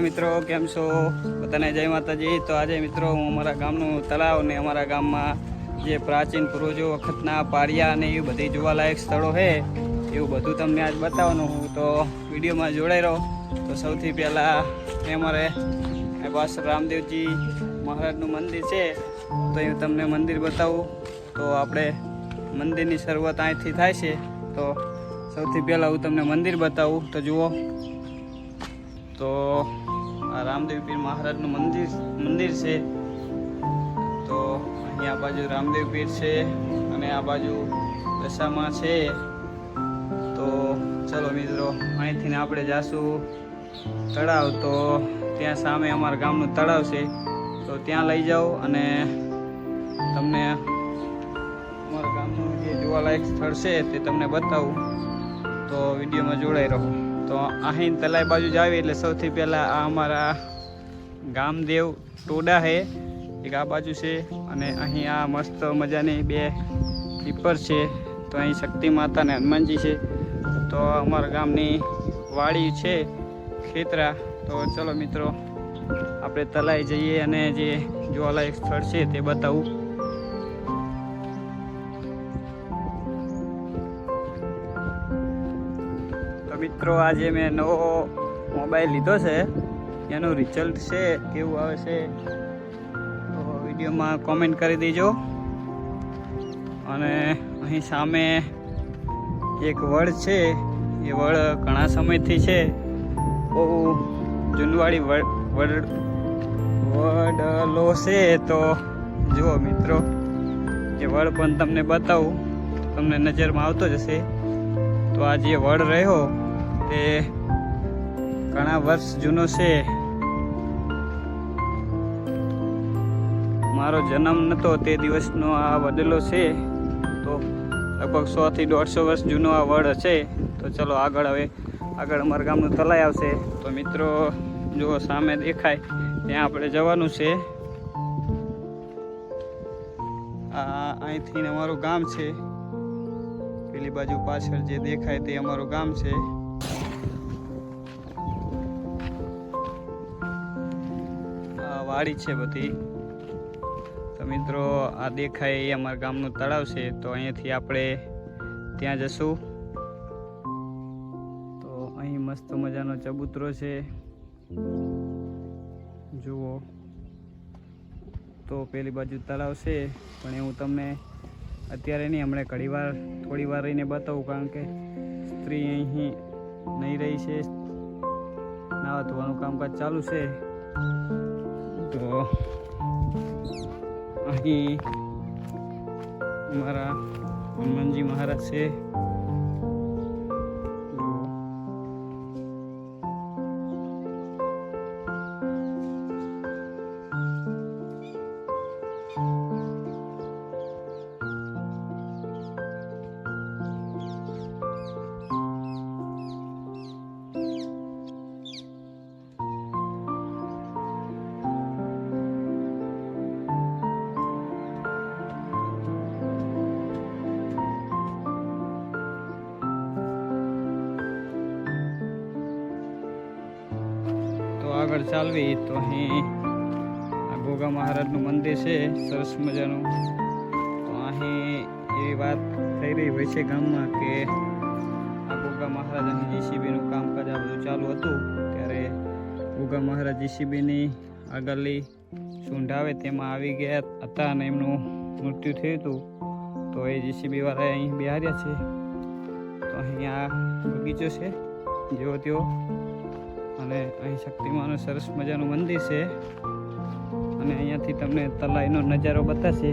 મિત્રો, કેમ છો? બધાને જય માતાજી. તો આજે મિત્રો હું અમારા ગામનું તળાવ ને અમારા ગામમાં જે પ્રાચીન પૂર્વજો વખતના પાળિયા અને એ બધી જોવાલાયક સ્થળો છે એવું બધું તમને આજ બતાવવાનું હું. તો વિડીયોમાં જોડાઈ રહો. તો સૌથી પહેલાં અમારે પાછળ રામદેવજી મહારાજનું મંદિર છે, તો એ તમને મંદિર બતાવું. તો આપણે મંદિરની શરૂઆત અહીંથી થાય છે. તો સૌથી પહેલાં હું તમને મંદિર બતાવું. તો જુઓ. તો આ રામદેવ પીર મહારાજનું મંદિર મંદિર છે. તો અહીંયા આ બાજુ રામદેવ પીર છે અને આ બાજુ દશામાં છે. તો ચલો મિત્રો અહીંથી આપણે જાશું તળાવ. તો ત્યાં સામે અમારા ગામનું તળાવ છે. તો ત્યાં લઈ જાઓ અને તમને અમારા ગામનું જે જોવાલાયક સ્થળ છે તે તમને બતાવું. તો વિડીયોમાં જોડાઈ રહો. તો અહીં તલાઈ બાજુ જ આવી એટલે સૌથી પહેલાં આ અમારા ગામદેવ ટોડા છે એક આ બાજુ છે અને અહીં આ મસ્ત મજાની બે પીપર છે. તો અહીં શક્તિ માતા અને હનુમાનજી છે. તો અમારા ગામની વાડી છે ખેતરા. તો ચલો મિત્રો, આપણે તલાઈ જઈએ અને જે જોવાલાયક સ્થળ છે તે બતાવું. મિત્રો, આજે મેં નવો મોબાઈલ લીધો છે. એનું રિઝલ્ટ છે, કેવું આવે છે, તો વિડીયોમાં કોમેન્ટ કરી દેજો. અને અહીં સામે એક વડ છે. એ વડ ઘણા સમયથી છે. બહુ જૂનવાળી વડ વડ, વડલો છે તો જુઓ મિત્રો, એ વડ પણ તમને બતાવું. તમને નજરમાં આવતો જ હશે. તો આ જે વડ રહ્યો. તે ઘણા વર્ષ જૂનો છે. મારો જન્મ નહોતો તે દિવસનો આ વડેલો છે. તો લગભગ સો થી દોઢસો વર્ષ જૂનો આ વડ હશે. તો ચલો આગળ હવે, આગળ અમારા ગામનું તલાઈ આવશે. તો મિત્રો, જો સામે દેખાય, ત્યાં આપણે જવાનું છે. આ અહીંથી અમારું ગામ છે. પેલી બાજુ પાછળ જે દેખાય તે અમારું ગામ છે. વાડી છે બધી. તો મિત્રો, આ દેખાય એ અમારા ગામનું તળાવ છે, તો અહીંયાથી આપણે ત્યાં જશું. તો અહીં મસ્ત મજાનો ચબૂતરો છે. જુઓ. તો પેલી બાજુ તળાવ છે, પણ એ હું તમને અત્યારે નહીં, હમણાં ઘણી વાર, થોડી વાર રહીને બતાવું, કારણ કે સ્ત્રી અહીં નહીં રહી છે. નાવા ધોવાનું કામકાજ ચાલુ છે. તો અહીં મારા હનુમાનજી મહારાજ છે. આગળ ચાલવી તો અહીં આ ગોગા મહારાજનું મંદિર છે, સરસ મજાનું. તો અહીં એવી વાત થઈ રહી હોય છે ગામમાં કે આ ગોગા મહારાજ અને જીસીબીનું કામકાજ આ બધું ચાલુ હતું. ત્યારે ગોગા મહારાજ જીસીબીની આગળની સૂંઢ આવે તેમાં આવી ગયા હતા અને એમનું મૃત્યુ થયું હતું. તો એ જીસીબી વાળા અહીં બિહાર્યા છે. તો અહીં આ બગીચો છે. જેવો તેવો અને અહીં શક્તિમાનું સરસ મજાનું મંદિર છે. અને અહીંયાથી તમને તલાઈનો નજારો બતાશે.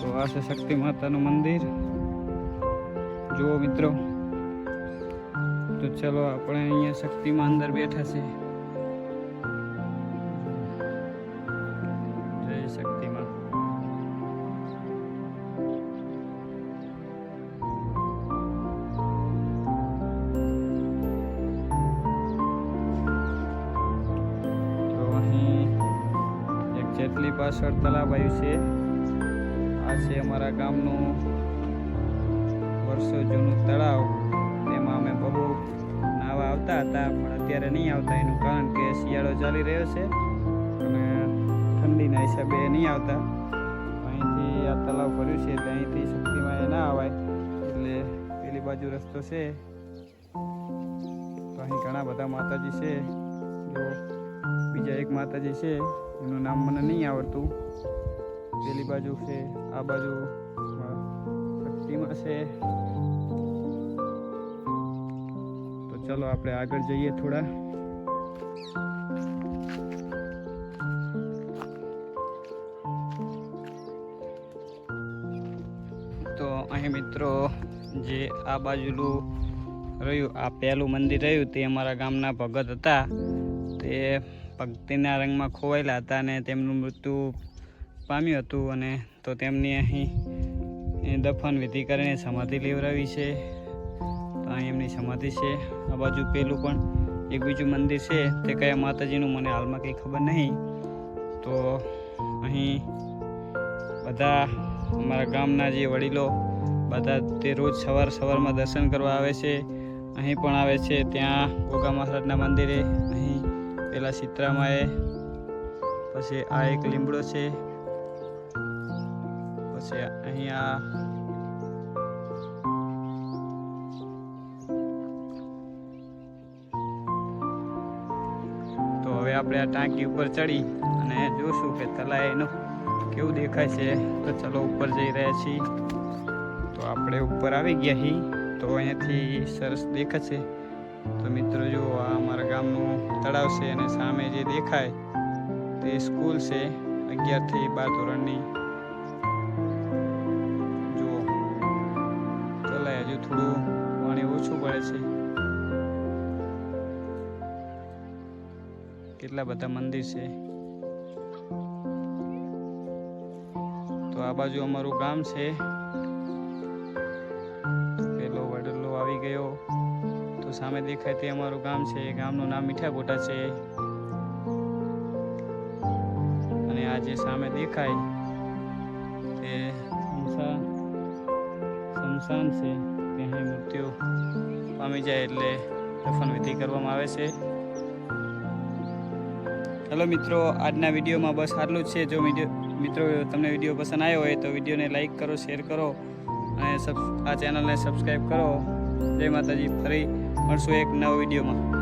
તો આ છે શક્તિ માતાનું મંદિર. જુઓ મિત્રો. તો ચલો આપણે અહીંયા શક્તિમાં અંદર બેઠા છે. જય શક્તિમાં પાછળ તલાવ આવ્યું છે. આ છે અમારા ગામનું વર્ષો જૂનું તળાવ. તેમાં અમે બહુ નાવા આવતા હતા, પણ અત્યારે નહીં આવતા. એનું કારણ કે શિયાળો ચાલી રહ્યો છે અને ઠંડીના હિસાબે નહીં આવતા. અહીંથી આ તલાવ ભર્યું છે, એટલે અહીંથી શક્તિમાં એ ના આવાય એટલે પેલી બાજુ રસ્તો છે. તો અહીં ઘણા બધા માતાજી છે. જો બીજા એક માતાજી છે. એનું નામ મને નહીં આવડતું. પેલી બાજુ છે આ બાજુ અ, છે. તો ચલો આપણે આગળ જઈએ થોડા. તો અહીં મિત્રો જે આ બાજુનું રહ્યું આ પહેલું મંદિર રહ્યું તે અમારા ગામના ભગત હતા. તે ભક્તિના રંગમાં ખોવાયેલા હતા અને તેમનું મૃત્યુ પામ્યું હતું અને તો તેમની અહીં દફન વિધિ કરીને સમાધિ લેવડાવી છે. તો અહીં એમની સમાધિ છે. આ બાજુ પેલું પણ એક બીજું મંદિર છે. તે કયા માતાજીનું મને હાલમાં કંઈ ખબર નહીં. તો અહીં બધા અમારા ગામના જે વડીલો બધા તે રોજ સવાર સવારમાં દર્શન કરવા આવે છે. અહીં પણ આવે છે. ત્યાં ગોગા મહારાજના મંદિરે અહીં પેલા એ, પછી આ એક લીમડો છે, પછી અહીંયા તો હવે આપણે આ ટાંકી ઉપર ચડી અને જોશું કે તલાય એનું કેવું દેખાય છે. તો ચલો ઉપર જઈ રહ્યા છીએ. તો આપણે ઉપર આવી ગયા છીએ. તો અહીંયાથી સરસ દેખાશે તો મિત્રો જો આ અમારા ગામનું તળાવ છે અને સામે જે દેખાય તે સ્કૂલ છે અગિયારથી બાર ધોરણની જો ચલાય હજુ થોડું પાણી ઓછું પડે છે. કેટલા બધા મંદિર છે. તો આ બાજુ અમારું ગામ છે. તો સામે દેખાય તે અમારું ગામ છે. ગામનું નામ મીઠાકોટા છે. અને આ જે સામે દેખાય તે સ્મશાન સ્મશાન છે. ત્યાં મૃત્યુ પામી જાય એટલે દફન વિધિ કરવામાં આવે છે. હેલો મિત્રો, આજના વિડીયોમાં બસ આટલું જ છે. જો વીડિયો મિત્રો તમને વીડિયો પસંદ આવ્યો હોય તો વિડીયોને લાઈક કરો, શેર કરો અને આ ચેનલને સબસ્ક્રાઈબ કરો. જય માતાજી. ફરી મળશું એક નવા વિડીયોમાં.